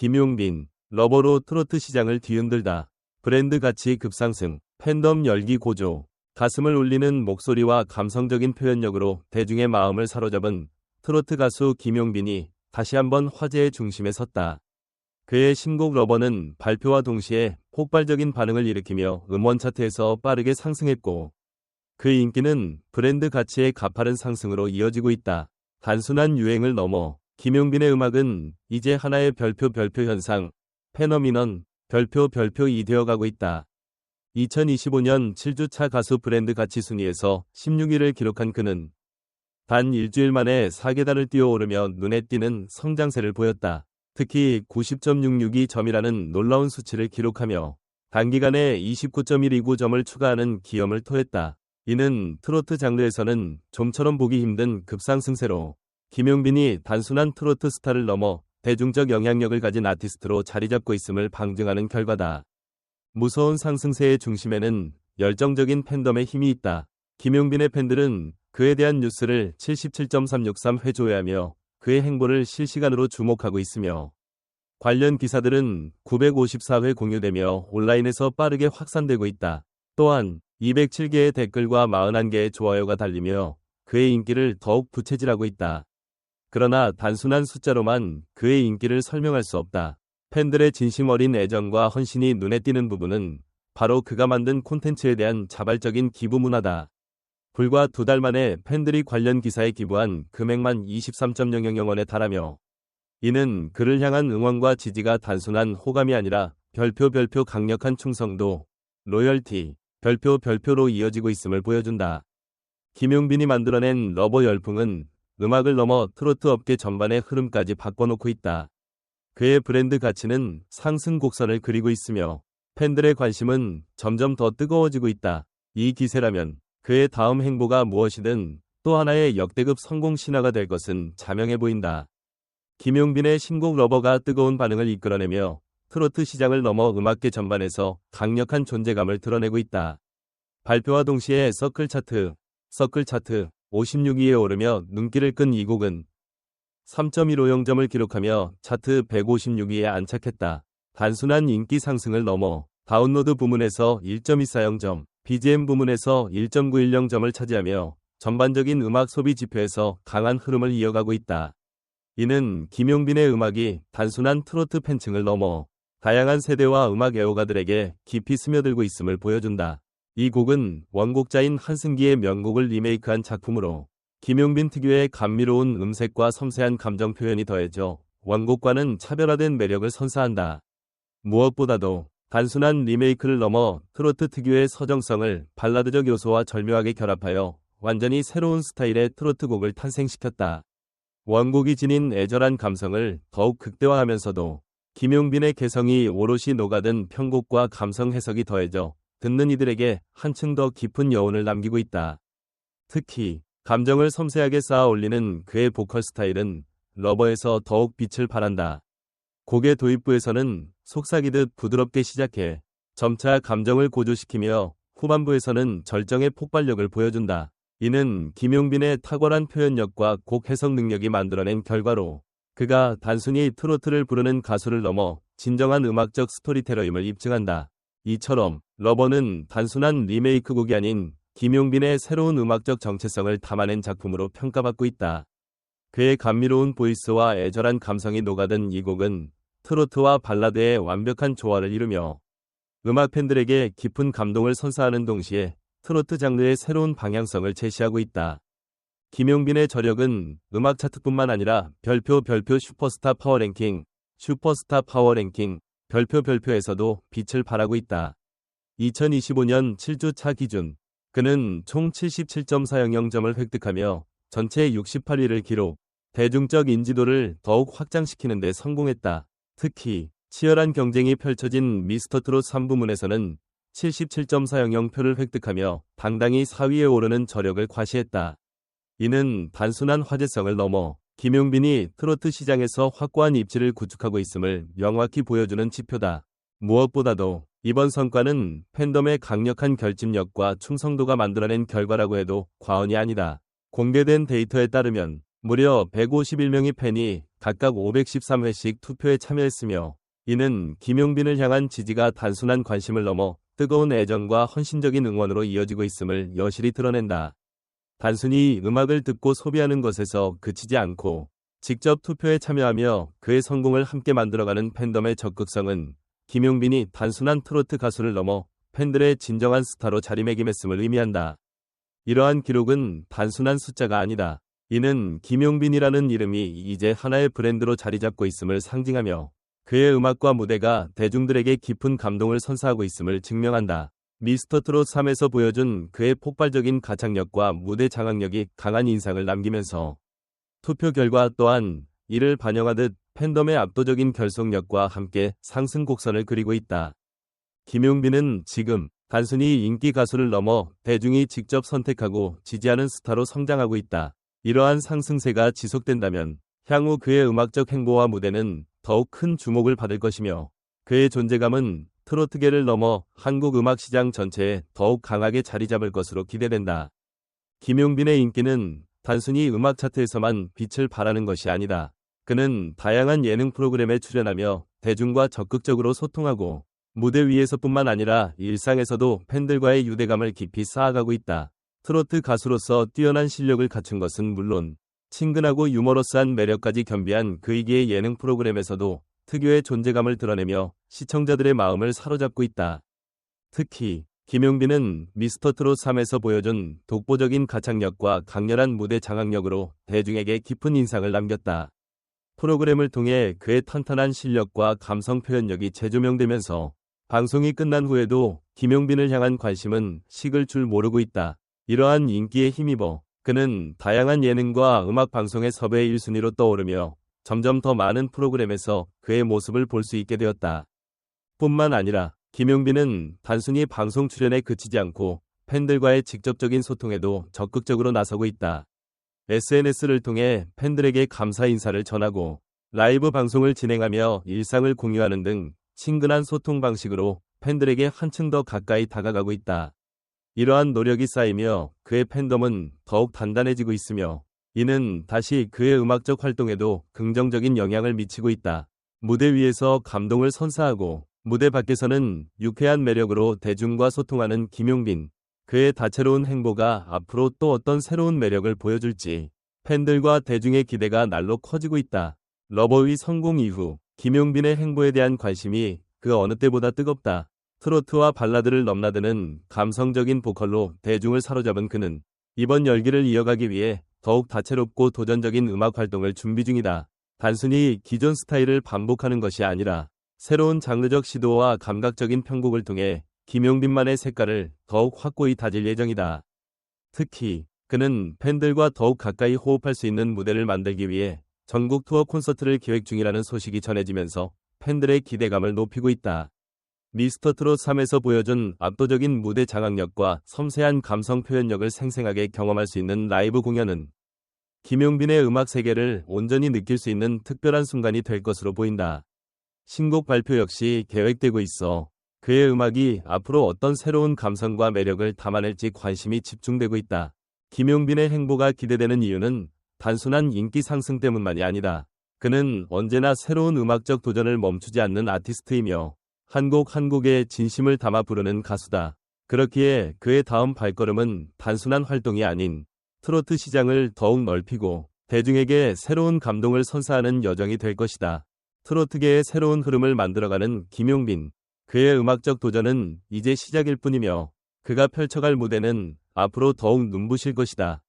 김용빈, 러버로 트로트 시장을 뒤흔들다. 브랜드 가치 급상승, 팬덤 열기 고조, 가슴을 울리는 목소리와 감성적인 표현력으로 대중의 마음을 사로잡은 트로트 가수 김용빈이 다시 한번 화제의 중심에 섰다. 그의 신곡 러버는 발표와 동시에 폭발적인 반응을 일으키며 음원 차트에서 빠르게 상승했고 그 인기는 브랜드 가치의 가파른 상승으로 이어지고 있다. 단순한 유행을 넘어 김용빈의 음악은 이제 하나의 별표 별표 현상, 페너미넌, 별표 별표이 되어가고 있다. 2025년 7주차 가수 브랜드 가치 순위에서 16위를 기록한 그는 단 일주일 만에 4계단을 뛰어오르며 눈에 띄는 성장세를 보였다. 특히 90.662점이라는 놀라운 수치를 기록하며 단기간에 29.129 점을 추가하는 기염을 토했다. 이는 트로트 장르에서는 좀처럼 보기 힘든 급상승세로 김용빈이 단순한 트로트 스타를 넘어 대중적 영향력을 가진 아티스트로 자리 잡고 있음을 방증하는 결과다. 무서운 상승세의 중심에는 열정적인 팬덤의 힘이 있다. 김용빈의 팬들은 그에 대한 뉴스를 77.363회 조회하며 그의 행보를 실시간으로 주목하고 있으며 관련 기사들은 954회 공유되며 온라인에서 빠르게 확산되고 있다. 또한 207개의 댓글과 41개의 좋아요가 달리며 그의 인기를 더욱 부채질하고 있다. 그러나 단순한 숫자로만 그의 인기를 설명할 수 없다. 팬들의 진심 어린 애정과 헌신이 눈에 띄는 부분은 바로 그가 만든 콘텐츠에 대한 자발적인 기부 문화다. 불과 두 달 만에 팬들이 관련 기사에 기부한 금액만 23.000원에 달하며 이는 그를 향한 응원과 지지가 단순한 호감이 아니라 별표 별표 강력한 충성도, 로열티, 별표 별표로 이어지고 있음을 보여준다. 김용빈이 만들어낸 러버 열풍은 음악을 넘어 트로트 업계 전반의 흐름까지 바꿔놓고 있다. 그의 브랜드 가치는 상승 곡선을 그리고 있으며 팬들의 관심은 점점 더 뜨거워지고 있다. 이 기세라면 그의 다음 행보가 무엇이든 또 하나의 역대급 성공 신화가 될 것은 자명해 보인다. 김용빈의 신곡 러버가 뜨거운 반응을 이끌어내며 트로트 시장을 넘어 음악계 전반에서 강력한 존재감을 드러내고 있다. 발표와 동시에 서클 차트, 서클 차트, 56위에 오르며 눈길을 끈 이 곡은 3.150점을 기록하며 차트 156위에 안착했다. 단순한 인기 상승을 넘어 다운로드 부문에서 1.240점, BGM 부문에서 1.910점을 차지하며 전반적인 음악 소비 지표에서 강한 흐름을 이어가고 있다. 이는 김용빈의 음악이 단순한 트로트 팬층을 넘어 다양한 세대와 음악 애호가들에게 깊이 스며들고 있음을 보여준다. 이 곡은 원곡자인 한승기의 명곡을 리메이크한 작품으로 김용빈 특유의 감미로운 음색과 섬세한 감정 표현이 더해져 원곡과는 차별화된 매력을 선사한다. 무엇보다도 단순한 리메이크를 넘어 트로트 특유의 서정성을 발라드적 요소와 절묘하게 결합하여 완전히 새로운 스타일의 트로트 곡을 탄생시켰다. 원곡이 지닌 애절한 감성을 더욱 극대화하면서도 김용빈의 개성이 오롯이 녹아든 편곡과 감성 해석이 더해져 듣는 이들에게 한층 더 깊은 여운을 남기고 있다. 특히 감정을 섬세하게 쌓아 올리는 그의 보컬 스타일은 러버에서 더욱 빛을 발한다. 곡의 도입부에서는 속삭이듯 부드럽게 시작해 점차 감정을 고조시키며 후반부에서는 절정의 폭발력을 보여준다. 이는 김용빈의 탁월한 표현력과 곡 해석 능력이 만들어낸 결과로 그가 단순히 트로트를 부르는 가수를 넘어 진정한 음악적 스토리테러임을 입증한다. 이처럼 러버는 단순한 리메이크 곡이 아닌 김용빈의 새로운 음악적 정체성을 담아낸 작품으로 평가받고 있다. 그의 감미로운 보이스와 애절한 감성이 녹아든 이 곡은 트로트와 발라드의 완벽한 조화를 이루며 음악 팬들에게 깊은 감동을 선사하는 동시에 트로트 장르의 새로운 방향성을 제시하고 있다. 김용빈의 저력은 음악 차트뿐만 아니라 별표 별표 슈퍼스타 파워랭킹, 슈퍼스타 파워랭킹, 별표 별표에서도 빛을 발하고 있다. 2025년 7주차 기준 그는 총 77.400점을 획득하며 전체 68위를 기록, 대중적 인지도를 더욱 확장시키는 데 성공했다. 특히 치열한 경쟁이 펼쳐진 미스터트롯 3부문에서는 77.400표를 획득하며 당당히 4위에 오르는 저력을 과시했다. 이는 단순한 화제성을 넘어 김용빈이 트로트 시장에서 확고한 입지를 구축하고 있음을 명확히 보여주는 지표다. 무엇보다도 이번 성과는 팬덤의 강력한 결집력과 충성도가 만들어낸 결과라고 해도 과언이 아니다. 공개된 데이터에 따르면 무려 151명의 팬이 각각 513회씩 투표에 참여했으며 이는 김용빈을 향한 지지가 단순한 관심을 넘어 뜨거운 애정과 헌신적인 응원으로 이어지고 있음을 여실히 드러낸다. 단순히 음악을 듣고 소비하는 것에서 그치지 않고 직접 투표에 참여하며 그의 성공을 함께 만들어가는 팬덤의 적극성은 김용빈이 단순한 트로트 가수를 넘어 팬들의 진정한 스타로 자리매김했음을 의미한다. 이러한 기록은 단순한 숫자가 아니다. 이는 김용빈이라는 이름이 이제 하나의 브랜드로 자리 잡고 있음을 상징하며 그의 음악과 무대가 대중들에게 깊은 감동을 선사하고 있음을 증명한다. 미스터 트롯 3에서 보여준 그의 폭발적인 가창력과 무대 장악력이 강한 인상을 남기면서 투표 결과 또한 이를 반영하듯 팬덤의 압도적인 결속력과 함께 상승 곡선을 그리고 있다. 김용빈은 지금 단순히 인기 가수를 넘어 대중이 직접 선택하고 지지하는 스타로 성장하고 있다. 이러한 상승세가 지속된다면 향후 그의 음악적 행보와 무대는 더욱 큰 주목을 받을 것이며 그의 존재감은 트로트계를 넘어 한국 음악 시장 전체에 더욱 강하게 자리 잡을 것으로 기대된다. 김용빈의 인기는 단순히 음악 차트에서만 빛을 발하는 것이 아니다. 그는 다양한 예능 프로그램에 출연하며 대중과 적극적으로 소통하고 무대 위에서뿐만 아니라 일상에서도 팬들과의 유대감을 깊이 쌓아가고 있다. 트로트 가수로서 뛰어난 실력을 갖춘 것은 물론 친근하고 유머러스한 매력까지 겸비한 그이기의 예능 프로그램에서도 특유의 존재감을 드러내며 시청자들의 마음을 사로잡고 있다. 특히 김용빈은 미스터 트롯 3에서 보여준 독보적인 가창력과 강렬한 무대 장악력으로 대중에게 깊은 인상을 남겼다. 프로그램을 통해 그의 탄탄한 실력과 감성 표현력이 재조명되면서 방송이 끝난 후에도 김용빈을 향한 관심은 식을 줄 모르고 있다. 이러한 인기에 힘입어 그는 다양한 예능과 음악 방송의 섭외 1순위로 떠오르며 점점 더 많은 프로그램에서 그의 모습을 볼 수 있게 되었다. 뿐만 아니라 김용빈은 단순히 방송 출연에 그치지 않고 팬들과의 직접적인 소통에도 적극적으로 나서고 있다. SNS를 통해 팬들에게 감사 인사를 전하고 라이브 방송을 진행하며 일상을 공유하는 등 친근한 소통 방식으로 팬들에게 한층 더 가까이 다가가고 있다. 이러한 노력이 쌓이며 그의 팬덤은 더욱 단단해지고 있으며 이는 다시 그의 음악적 활동에도 긍정적인 영향을 미치고 있다. 무대 위에서 감동을 선사하고 무대 밖에서는 유쾌한 매력으로 대중과 소통하는 김용빈. 그의 다채로운 행보가 앞으로 또 어떤 새로운 매력을 보여줄지 팬들과 대중의 기대가 날로 커지고 있다. 러버의 성공 이후 김용빈의 행보에 대한 관심이 그 어느 때보다 뜨겁다. 트로트와 발라드를 넘나드는 감성적인 보컬로 대중을 사로잡은 그는 이번 열기를 이어가기 위해 더욱 다채롭고 도전적인 음악 활동을 준비 중이다. 단순히 기존 스타일을 반복하는 것이 아니라 새로운 장르적 시도와 감각적인 편곡을 통해 김용빈만의 색깔을 더욱 확고히 다질 예정이다. 특히 그는 팬들과 더욱 가까이 호흡할 수 있는 무대를 만들기 위해 전국 투어 콘서트를 계획 중이라는 소식이 전해지면서 팬들의 기대감을 높이고 있다. 미스터 트롯 3에서 보여준 압도적인 무대 장악력과 섬세한 감성 표현력을 생생하게 경험할 수 있는 라이브 공연은 김용빈의 음악 세계를 온전히 느낄 수 있는 특별한 순간이 될 것으로 보인다. 신곡 발표 역시 계획되고 있어 그의 음악이 앞으로 어떤 새로운 감성과 매력을 담아낼지 관심이 집중되고 있다. 김용빈의 행보가 기대되는 이유는 단순한 인기 상승 때문만이 아니다. 그는 언제나 새로운 음악적 도전을 멈추지 않는 아티스트이며 한곡 한 곡에 진심을 담아 부르는 가수다. 그렇기에 그의 다음 발걸음은 단순한 활동이 아닌 트로트 시장을 더욱 넓히고 대중에게 새로운 감동을 선사하는 여정이 될 것이다. 트로트계의 새로운 흐름을 만들어가는 김용빈. 그의 음악적 도전은 이제 시작일 뿐이며 그가 펼쳐갈 무대는 앞으로 더욱 눈부실 것이다.